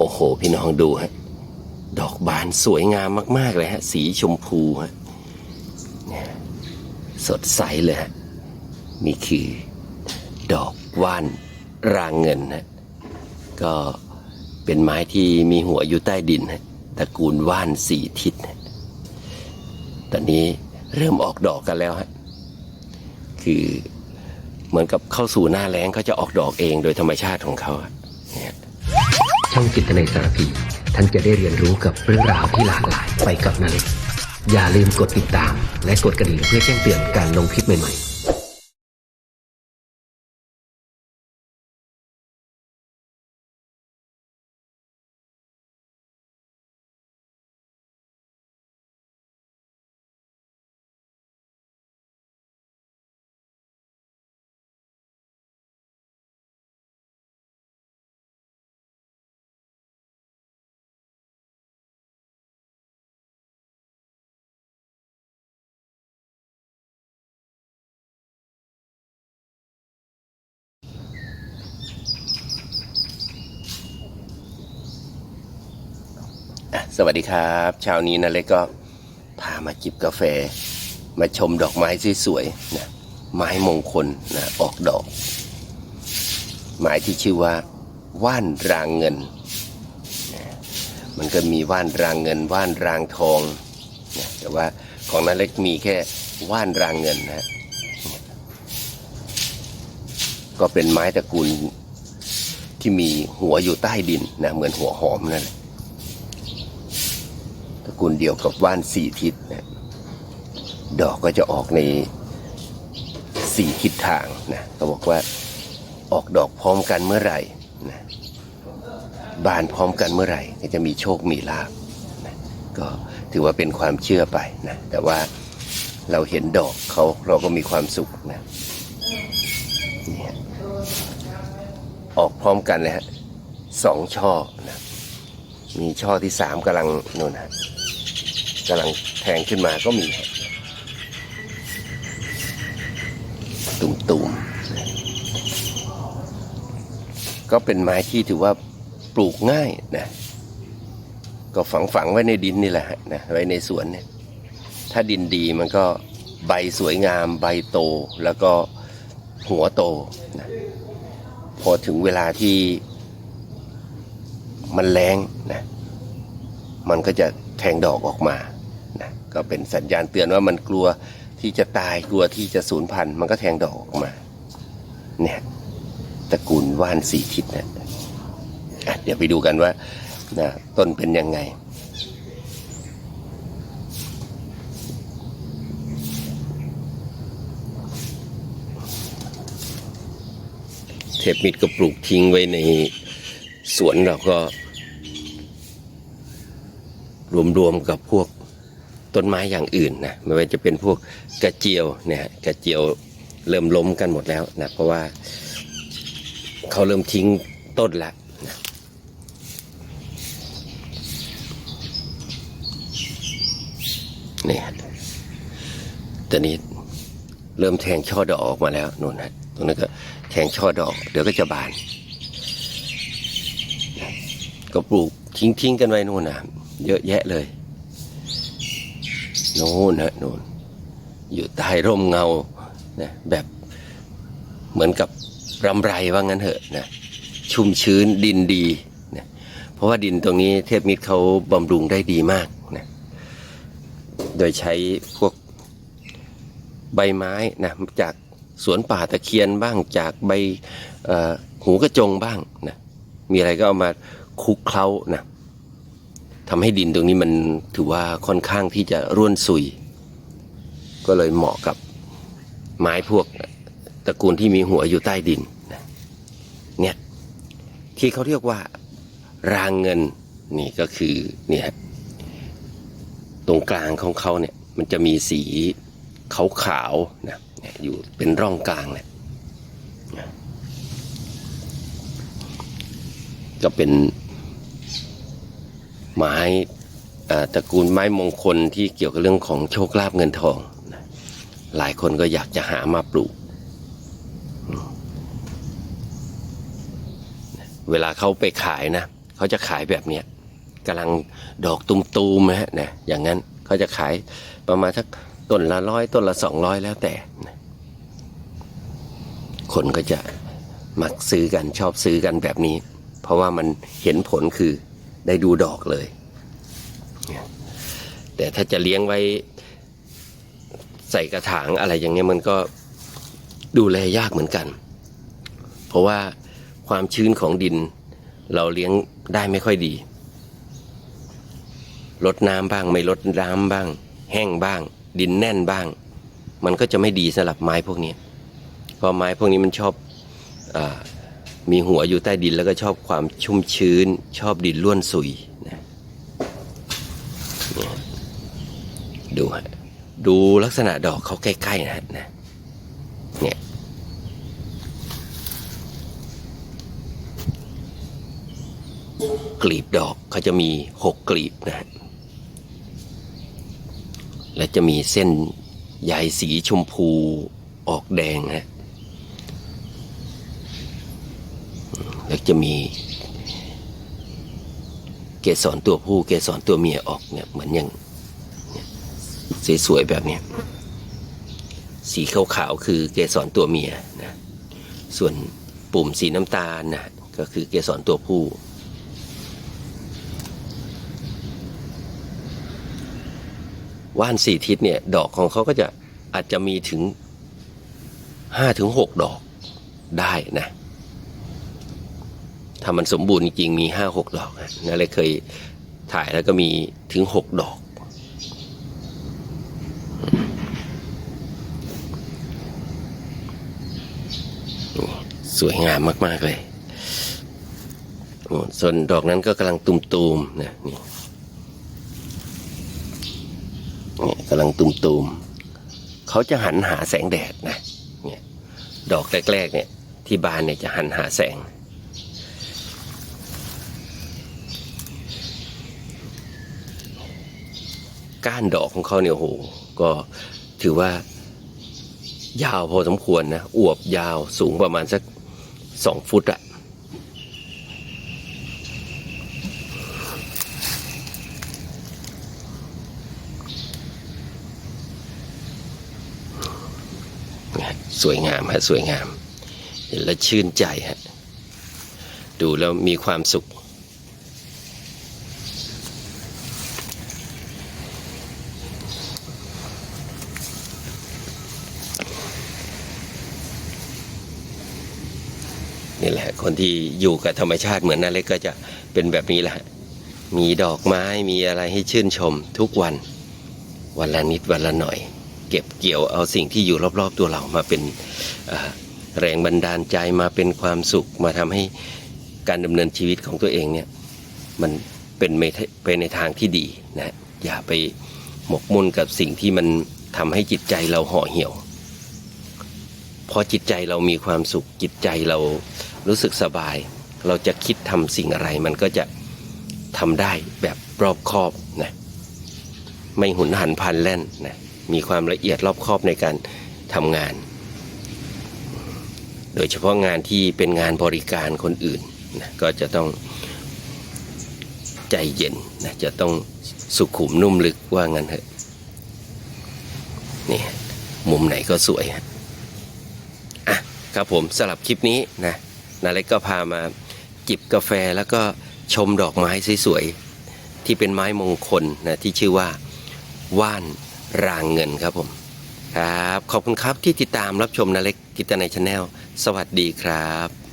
โอ้โห พี่น้องดูฮะ ดอกบานสวยงามมาก ๆ เลยฮะ สีชมพูฮะสดใสเลยฮะ นี่คือ ดอกว่านรางเงินฮะ ก็เป็นไม้ที่มีหัวอยู่ใต้ดินฮะตระกูลว่านสี่ทิศฮะตอนนี้เริ่มออกดอกกันแล้วฮะ คือเหมือนกับเข้าสู่หน้าแล้งเขาจะออกดอกเองโดยธรรมชาติของเขาเนี่ย ช่องจิตนาสารพี ท่านจะได้เรียนรู้กับเรื่องราวที่หลากหลายไปกับนาเล็กอย่าลืมกดติดตาม และกดกระดิ่งเพื่อแจ้งเตือนการลงคลิปใหม่ๆ สวัสดีครับเช้านี้นะเล็กก็พามาจิบกาแฟ มาชมดอกไม้สวยๆนะไม้มงคลนะออกดอก ไม้ที่ชื่อว่า ว่านรางเงินนะมันก็มีว่านรางเงิน ว่านรางทองนะแต่ว่าของนาเล็กมีแค่ว่านรางเงินนะก็เป็นไม้ตระกูลที่มีหัวอยู่ใต้ดินนะเหมือนหัวหอมนั่นแหละ กูลเดียวกับว่านสี่ทิศนะดอกก็จะออกในสี่ทิศทางนะเขาบอกว่าออกดอกพร้อมกันเมื่อไหร่นะบานพร้อมกันเมื่อไหร่ก็จะมีโชคมีลาภนะก็ถือว่าเป็นความเชื่อไปนะแต่ว่าเราเห็นดอกเขาเราก็มีความสุขนะนี่ฮะออกพร้อมกันเลยฮะสองช่อนะมีช่อที่สามกำลังนู่นฮะ กำลังแทงขึ้นมาก็มีตุ่มๆ ก็เป็นไม้ที่ถือว่าปลูกง่ายนะ ก็ฝังฝังไว้ในดินนี่แหละฮะนะไว้ในสวนเนี่ยถ้าดินดีมันก็ใบสวยงามใบโตแล้วก็หัวโตนะพอถึงเวลาที่มันแรงนะมันก็จะแทงดอกออกมา นะก็เป็นสัญญาณเตือนว่ามันกลัวที่จะตายกลัวที่จะสูญพันธุ์มันก็แทงดอกออกมา เนี่ยตระกูลว่านสีทิศนะอะเดี๋ยวไปดูกันว่านะต้นเป็นยังไงเทปมิดก็ปลูกทิ้งไว้ในสวนเราก็ รวมๆกับพวก ต้นไม้อย่างอื่นนะไม่ว่าจะเป็นพวกกระเจียวเนี่ยกระเจียวเริ่มล้มกันหมดแล้วนะเพราะว่าเขาเริ่มทิ้งต้นละนะนี่ฮะตอนนี้เริ่มแทงช่อดอกออกมาแล้วนู่นฮะตรงนั้นก็แทงช่อดอก เดี๋ยวก็จะบาน ก็ปลูกทิ้งๆกันไว้นู่นนะเยอะแยะเลย โน่นนะโน่นอยู่ใต้ร่มเงานะแบบเหมือนกับรำไรว่างั้นเถอะนะชุ่มชื้นดินดีนะเพราะว่าดินตรงนี้เทพมิตรเขาบำรุงได้ดีมากนะโดยใช้พวกใบไม้นะจากสวนป่าตะเคียนบ้างจากใบหูกระจงบ้างนะมีอะไรก็เอามาคุกเคล้านะ ทำให้ดินตรงนี้มันถือว่าค่อนข้างที่จะร่วนซุย ก็เลยเหมาะกับไม้พวกตระกูลที่มีหัวอยู่ใต้ดินเนี่ยที่เขาเรียกว่ารางเงินนี่ก็คือเนี่ยตรงกลางของเขาเนี่ยมันจะมีสีขาวๆนะเนี่ยอยู่เป็นร่องกลางเนี่ยนะก็เป็น ไม้ตระกูลไม้มงคลที่เกี่ยวกับเรื่องของโชคลาภเงินทอง หลายคนก็อยากจะหามาปลูก เวลาเขาไปขายนะเขาจะขายแบบเนี้ยกำลังดอกตุมๆนะฮะนะอย่างนั้นเขาจะขายประมาณสักต้นละร้อยต้นละสองร้อยแล้วแต่นะคนก็จะมักซื้อกันชอบซื้อกันแบบนี้ เพราะว่ามันเห็นผลคือ ได้ดูดอกเลย แต่ถ้าจะเลี้ยงไว้ใส่กระถางอะไรอย่างเงี้ยมันก็ดูแลยากเหมือนกัน เพราะว่าความชื้นของดิน เราเลี้ยงได้ไม่ค่อยดีลดน้ำบ้าง ไม่ลดน้ำบ้าง แห้งบ้าง ดินแน่นบ้าง มันก็จะไม่ดีสำหรับไม้พวกนี้เพราะไม้พวกนี้มันชอบอ มีหัวอยู่ใต้ดินแล้วก็ชอบความชุ่มชื้น ชอบดินล้วนสุยนะดูฮะดูลักษณะดอกเขาใกล้ๆนะฮะนะเนี่ยกลีบดอกเขาจะมีหกกลีบนะฮะและจะมีเส้นใยสีชมพูออกแดงฮะอืม แล้วจะมี เกสรตัวผู้ เกสรตัวเมียออกเนี่ยเหมือนอย่างสวยๆแบบเนี้ยสีขาวๆคือเกสรตัวเมียนะส่วนปุ่มสีน้ำตาลนะก็คือเกสรตัวผู้ ว่านสี่ทิศเนี่ย ดอกของเขาก็จะอาจจะมีถึงห้าถึงหกดอกได้นะ ถ้ามันสมบูรณ์จริงมีห้าหกดอกนะเลยเคยถ่ายแล้วก็มีถึงหกดอก สวยงามมาก ๆ เลยส่วนดอกนั้นก็กำลังตุมๆนะนี่นี่กำลังตุมๆเขาจะหันหาแสงแดดนะเนี่ยดอกแรกๆเนี่ยที่บานเนี่ยจะหันหาแสง ก้านดอกของเขาเนี่ยโอ้โหก็ถือว่ายาวพอสมควรนะ อวบยาวสูงประมาณสักสองฟุตอะสวยงามฮะ สวยงาม เห็นแล้วชื่นใจฮะ ดูแล้วมีความสุข นี่แหละ คนที่อยู่กับธรรมชาติเหมือนนั่นเล็กก็จะเป็นแบบนี้แหละ มีดอกไม้มีอะไรให้ชื่นชมทุกวัน วันละนิดวันละหน่อย เก็บเกี่ยวเอาสิ่งที่อยู่รอบๆตัวเรามาเป็นแรงบันดาลใจมาเป็นความสุขมาทำให้การดำเนินชีวิตของตัวเองเนี่ยมันเป็นไปในทางที่ดีนะอย่าไปหมกมุ่นกับสิ่งที่มันทำให้จิตใจเราห่อเหี่ยวพอจิตใจเรามีความสุขจิตใจเรา รู้สึกสบาย เราจะคิดทำสิ่งอะไร มันก็จะทำได้แบบรอบคอบนะไม่หุนหันพลันแล่นนะมีความละเอียดรอบคอบในการทำงาน โดยเฉพาะงานที่เป็นงานบริการคนอื่นนะก็จะต้องใจเย็นนะจะต้องสุขุมนุ่มลึกว่างั้นเถอะนี่มุมไหนก็สวยฮะอะครับผมสำหรับคลิปนี้นะ นาเล็กก็พามาจิบกาแฟแล้วก็ชมดอกไม้สวยๆที่เป็นไม้มงคลนะที่ชื่อว่าว่านรางเงินครับผมครับ ขอบคุณครับที่ติดตามรับชมนาเล็กกิตในชาแนลสวัสดีครับ